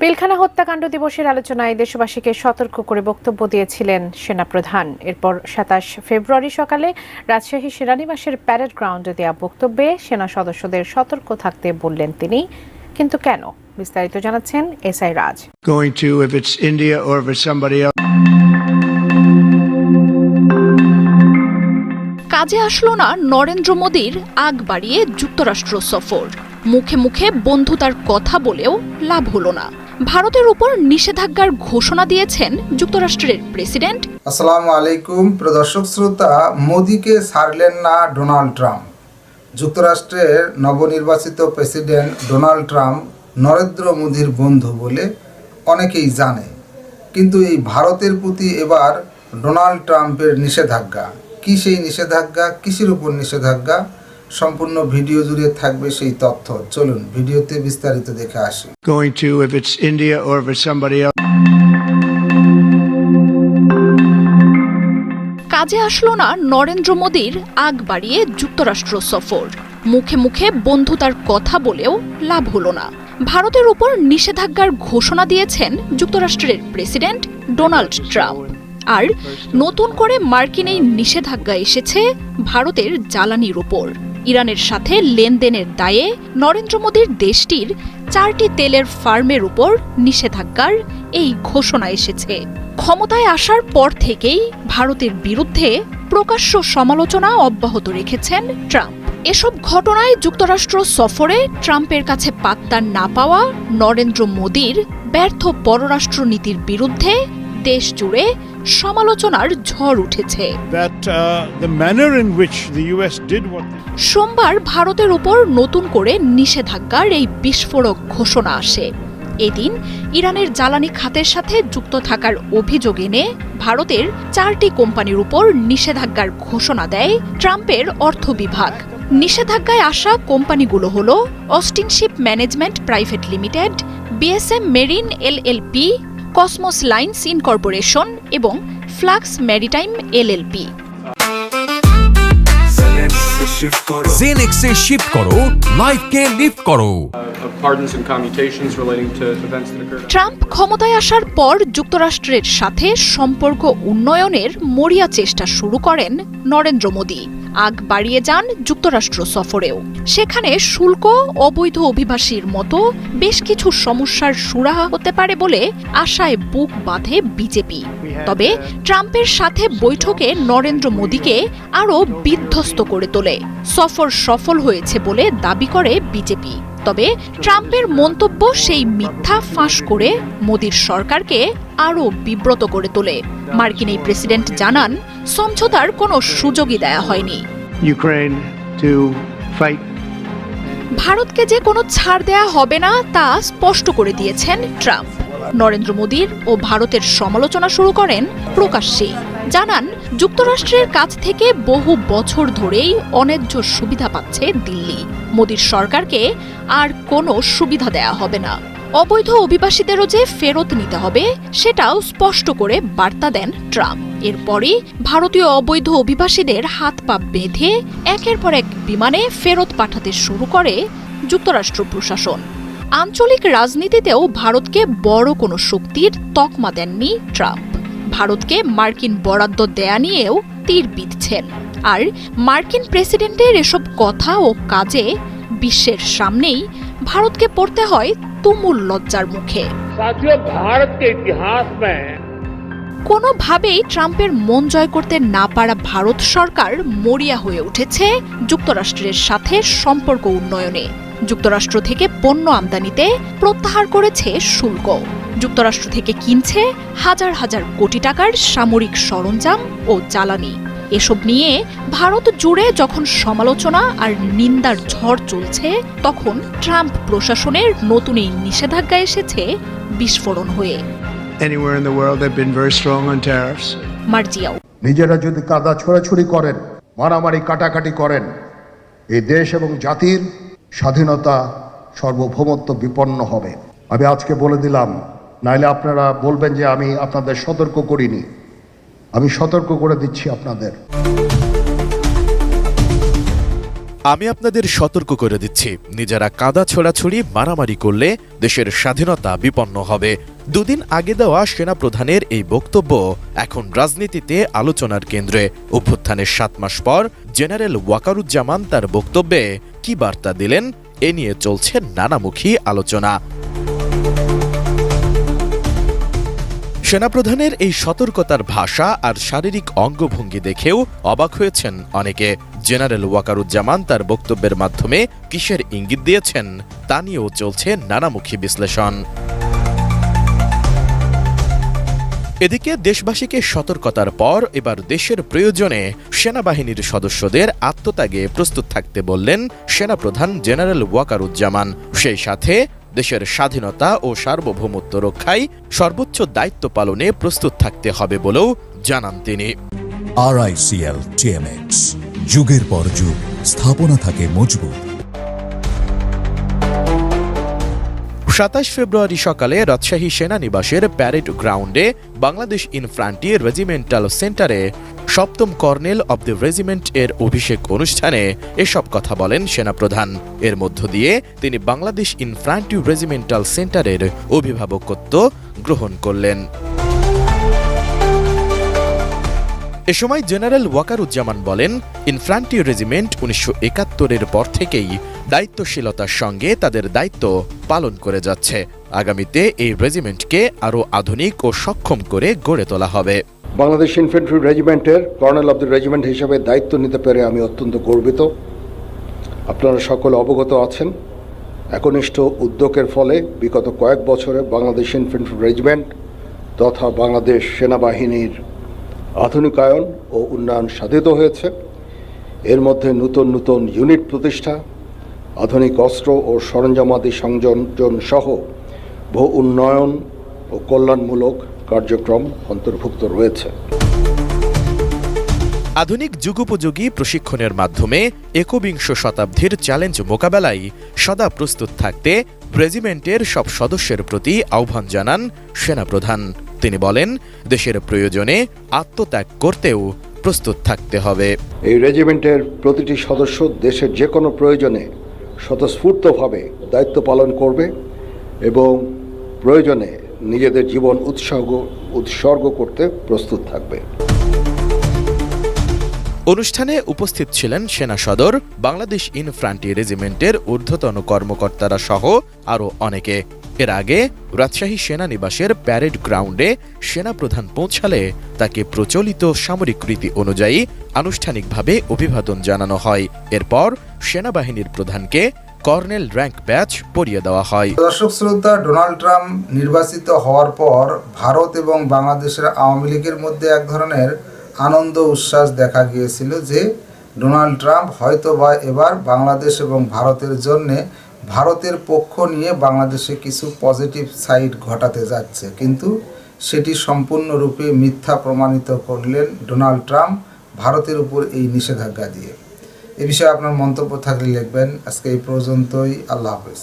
পিলখানা হত্যাকাণ্ড দিবসের আলোচনায় দেশবাসীকে সতর্ক করে বক্তব্য দিয়েছিলেন সেনাপ্রধান। এরপর সাতাশ ফেব্রুয়ারি সকালে রাজশাহী সেনানিবাসের প্যারেড গ্রাউন্ডে দেওয়া বক্তব্যে সেনা সদস্যদের সতর্ক থাকতে বললেন তিনি। কিন্তু কেন? বিস্তারিত জানাচ্ছেন S I Raj. Going to if it's India or if it's somebody else. কাজে আসলো না নরেন্দ্র মোদীর আগ বাড়িয়ে যুক্তরাষ্ট্র সফর। মুখে মুখে বন্ধুতার কথা বলেও লাভ হলো না। ভারতের উপর নিষেধাজ্ঞার ঘোষণা দিয়েছেন যুক্তরাষ্ট্রের প্রেসিডেন্ট। আসসালামু আলাইকুম প্রদর্শক শ্রোতা, মোদিকে ছাড়লেন না ডোনাল্ড ট্রাম্প। যুক্তরাষ্ট্রের নবনির্বাচিত প্রেসিডেন্ট ডোনাল্ড ট্রাম্প নরেন্দ্র মোদীর বন্ধু বলে অনেকেই জানে। কিন্তু এই ভারতের প্রতি এবার ডোনাল্ড ট্রাম্পের নিষেধাজ্ঞা, কী সেই নিষেধাজ্ঞা, কিসের উপর নিষেধাজ্ঞা? সম্পূর্ণ ভিডিও জুড়ে থাকবে সেই তথ্য। চলুন ভিডিওতে বিস্তারিত দেখে আসি। Going to if it's India or if it's somebody else. কাজে আসলো না নরেন্দ্র মোদীর আগ বাড়িয়ে যুক্তরাষ্ট্র সফর। মুখে মুখে বন্ধুতার কথা বলেও লাভ হলো না। ভারতের উপর নিষেধাজ্ঞার ঘোষণা দিয়েছেন যুক্তরাষ্ট্রের প্রেসিডেন্ট ডোনাল্ড ট্রাম্প। আর নতুন করে মার্কিন এই নিষেধাজ্ঞা এসেছে ভারতের জ্বালানির উপর ইরানের সাথে লেনদেনের দায়ে নরেন্দ্র মোদীর দেশটির চারটি তেলের ফার্মের উপর নিষেধাজ্ঞার এই ঘোষণা এসেছে। ক্ষমতায় আসার পর থেকেই ভারতের বিরুদ্ধে প্রকাশ্য সমালোচনা অব্যাহত রেখেছেন ট্রাম্প। এসব ঘটনায় যুক্তরাষ্ট্র সফরে ট্রাম্পের কাছে পাত্তা না পাওয়া নরেন্দ্র মোদীর ব্যর্থ পররাষ্ট্রনীতির বিরুদ্ধে দেশ জুড়ে সমালোচনার ঝড় উঠেছে। Uh, সোমবার ভারতের উপর নতুন করে নিষেধাজ্ঞার এই বিস্ফোরক ঘোষণা আসে। এদিন ইরানের জ্বালানি খাতের সাথে যুক্ত থাকার অভিযোগ এনে ভারতের চারটি কোম্পানির উপর নিষেধাজ্ঞার ঘোষণা দেয় ট্রাম্পের অর্থ বিভাগ। নিষেধাজ্ঞায় আসা কোম্পানিগুলো হল Austin ship management private limited BSM marine LLP Cosmos lines incorporation এবং ফ্লাক্স ম্যারিটাইম এলএলপি জেনেক্সে শিফট করো লাইফকে লিফট করো occurred. ট্রাম্প ক্ষমতায় আসার পর যুক্তরাষ্ট্রের সাথে সম্পর্ক উন্নয়নের মরিয়া চেষ্টা শুরু করেন নরেন্দ্র মোদী। আগ বাড়িয়ে যান যুক্তরাষ্ট্র সফরেও। সেখানে শুল্ক অবৈধ অভিবাসীর মতো বেশ কিছু সমস্যার সুরাহা হতে পারে বলে আশায় বুক বাঁধে বিজেপি। তবে ট্রাম্পের সাথে বৈঠকে নরেন্দ্র মোদীকে আরও বিধ্বস্ত করে তোলে। সফর সফল হয়েছে বলে দাবি করে বিজেপি। তবে ট্রাম্পের মন্তব্য সেই মিথ্যা ফাঁস করে মোদীর সরকারকে আরও বিব্রত করে তোলে। মার্কিন এই প্রেসিডেন্ট জানান সমঝোতার কোনো সুযোগই দেয়া হয়নি। ভারতকে যে কোনো ছাড় দেয়া হবে না তা স্পষ্ট করে দিয়েছেন ট্রাম্প। নরেন্দ্র মোদীর ও ভারতের সমালোচনা শুরু করেন প্রকাশ্যে জানান, যুক্তরাষ্ট্রের কাছ থেকে বহু বছর ধরেই অন্যায্য সুবিধা পাচ্ছে দিল্লি। মোদীর সরকারকে আর কোনো সুবিধা দেয়া হবে না। অবৈধ অভিবাসীদেরও যে ফেরত নিতে হবে, সেটাও স্পষ্ট করে বার্তা দেন ট্রাম্প। এরপরই ভারতীয় অবৈধ অভিবাসীদের হাত পা বেঁধে একের পর এক বিমানে ফেরত পাঠাতে শুরু করে যুক্তরাষ্ট্র প্রশাসন। আঞ্চলিক রাজনীতিতেও ভারতকে বড় কোনো শক্তির তকমা দেননি ট্রাম্প। ভারতকে মার্কিন বরাদ্দ দেয়া নিয়েও তীর বিঁধছেন। আর মার্কিন প্রেসিডেন্টের এসব কথা ও কাজে বিশ্বের সামনেই ভারতকে পড়তে হয় তুমুল লজ্জার মুখে। কোনোভাবেই ট্রাম্পের মন জয় করতে না পারা ভারত সরকার মরিয়া হয়ে উঠেছে যুক্তরাষ্ট্রের সাথে সম্পর্ক উন্নয়নে। যুক্তরাষ্ট্র থেকে পণ্য আমদানিতে প্রত্যাহার করেছে শুল্ক। যুক্তরাষ্ট্র থেকে কিনছে হাজার হাজার কোটি টাকার সামরিক সরঞ্জাম ও জ্বালানি। এসব নিয়ে ভারত জুড়ে যখন সমালোচনা আর নিন্দার ঝড় চলছে তখন ট্রাম্প প্রশাসনের নতুন এই নিষেধাজ্ঞা এসেছে বিস্ফোরণ হয়ে. মার্জিয়াও। নিজেরা যদি কাদা ছোড়াছুড়ি করেন মারামারি কাটাকাটি করেন এই দেশ এবং জাতির স্বাধীনতা সর্বভৌমত্ব বিপন্ন হবে। আমি আজকে বলে দিলাম, নাইলে আপনারা বলবেন যে আমি আপনাদের সতর্ক করিনি। আমি সতর্ক করে দিচ্ছি আপনাদের। আমি আপনাদের সতর্ক করে দিচ্ছি। নিজেরা কাদা ছোড়াছড়ি, মারামারি করলে দেশের স্বাধীনতা বিপন্ন হবে। দুদিন আগে দেওয়া সেনাপ্রধানের এই বক্তব্য এখন রাজনীতিতে আলোচনার কেন্দ্রে। অভ্যুত্থানের সাত মাস পর জেনারেল ওয়াকারুজ্জামান তার বক্তব্যে কি বার্তা দিলেন, এ নিয়ে চলছে নানামুখী আলোচনা। সেনাপ্রধানের এই সতর্কতার ভাষা আর শারীরিক অঙ্গভঙ্গি দেখেও অবাক হয়েছেন অনেকে। জেনারেল ওয়াকারুজ্জামান তার বক্তব্যের মাধ্যমে কিসের ইঙ্গিত দিয়েছেন তা নিয়েও চলছে নানামুখী বিশ্লেষণ। এদিকে দেশবাসীকে সতর্কতার পর এবার দেশের প্রয়োজনে সেনাবাহিনীর সদস্যদের আত্মত্যাগে প্রস্তুত থাকতে বললেন সেনাপ্রধান জেনারেল ওয়াকারুজ্জামান। সেই সাথে দেশের স্বাধীনতা ও সার্বভৌমত্ব রক্ষায় সর্বোচ্চ দায়িত্ব পালনে প্রস্তুত থাকতে হবে বলেও জানান তিনি। আরআইসিএল টিএমএক্স যুগের পর যুগ, স্থাপনা থাকে মজবুত। সাতাশ ফেব্রুয়ারি সকালে রাজশাহী সেনানিবাসের প্যারেড গ্রাউন্ডে বাংলাদেশ ইনফ্রান্টি রেজিমেন্টাল সেন্টারে সপ্তম কর্নেল অব দ্য রেজিমেন্ট এর অভিষেক অনুষ্ঠানে এসব কথা বলেন সেনাপ্রধান। এর মধ্য দিয়ে তিনি বাংলাদেশ ইনফ্রান্টি রেজিমেন্টাল সেন্টারের অভিভাবকত্ব গ্রহণ করলেন। এ সময় জেনারেল ওয়াকারুজ্জামান বলেন, ইনফ্রান্টি রেজিমেন্ট উনিশশো একাত্তরের পর থেকেই দায়িত্বশীলতার সঙ্গে তাদের দায়িত্ব পালন করে যাচ্ছে। আগামীতে এই রেজিমেন্টকে আরও আধুনিক ও সক্ষম করে গড়ে তোলা হবে। বাংলাদেশ ইনফেন্ট্রি রেজিমেন্টের কর্নেল অব দ্য রেজিমেন্ট হিসেবে দায়িত্ব নিতে পেরে আমি অত্যন্ত গর্বিত। আপনারা সকলে অবগত আছেন, একনিষ্ঠ উদ্যোগের ফলে বিগত কয়েক বছরে বাংলাদেশ ইনফেন্ট্রি রেজিমেন্ট তথা বাংলাদেশ সেনাবাহিনীর আধুনিকায়ন ও উন্নয়ন সাধিত হয়েছে। এর মধ্যে নতুন নতুন ইউনিট প্রতিষ্ঠা, আধুনিক অস্ত্র ও সরঞ্জামাদি সংযোজন সহ বহু উন্নয়ন ও কল্যাণমূলক কার্যক্রম অন্তর্ভুক্ত রয়েছে। আধুনিক যুগোপযোগী প্রশিক্ষণের মাধ্যমে একবিংশ শতাব্দীর চ্যালেঞ্জ মোকাবেলায় সদা প্রস্তুত থাকতে রেজিমেন্টের সব সদস্যের প্রতি আহ্বান জানান সেনাপ্রধান। তিনি বলেন দেশের প্রয়োজনে আত্মত্যাগ করতেও প্রস্তুত থাকতে হবে। এই রেজিমেন্টের প্রতিটি সদস্য দেশের যে কোনো প্রয়োজনে স্বতঃস্ফূর্তভাবে দায়িত্ব পালন করবে এবং প্রয়োজনে নিজেদের জীবন উৎসর্গ উৎসর্গ করতে প্রস্তুত থাকবে। অনুষ্ঠানে উপস্থিত ছিলেন সেনা সদর বাংলাদেশ ইনফ্রান্টি রেজিমেন্টের ঊর্ধ্বতন কর্মকর্তারা সহ আরও অনেকে। এর আগে রাজশাহী সেনানিবাসের প্যারেড গ্রাউন্ডে সেনাপ্রধান পৌঁছালে তাকে প্রচলিত সামরিক রীতি অনুযায়ী আনুষ্ঠানিকভাবে অভিবাদন জানানো হয়। এরপর সেনাবাহিনীর প্রধানকে কর্নেল র্যাঙ্ক ব্যাচ পরিয়ে দেওয়া হয়। দর্শক শ্রোতা, ডোনাল্ড ট্রাম্প নির্বাচিত হওয়ার পর ভারত এবং বাংলাদেশের আওয়ামী লীগের মধ্যে এক ধরনের আনন্দ উচ্ছ্বাস দেখা গিয়েছিল যে ডোনাল্ড ট্রাম্প হয়তো বা এবার বাংলাদেশ এবং ভারতের জন্যে ভারতের পক্ষ নিয়ে বাংলাদেশে কিছু পজিটিভ সাইড ঘটাতে যাচ্ছে। কিন্তু সেটি সম্পূর্ণরূপে মিথ্যা প্রমাণিত করলেন ডোনাল্ড ট্রাম্প ভারতের উপর এই নিষেধাজ্ঞা দিয়ে। এ বিষয়ে আপনার মন্তব্য থাকলে লিখবেন। আজকে এই পর্যন্তই। আল্লাহ হাফেজ।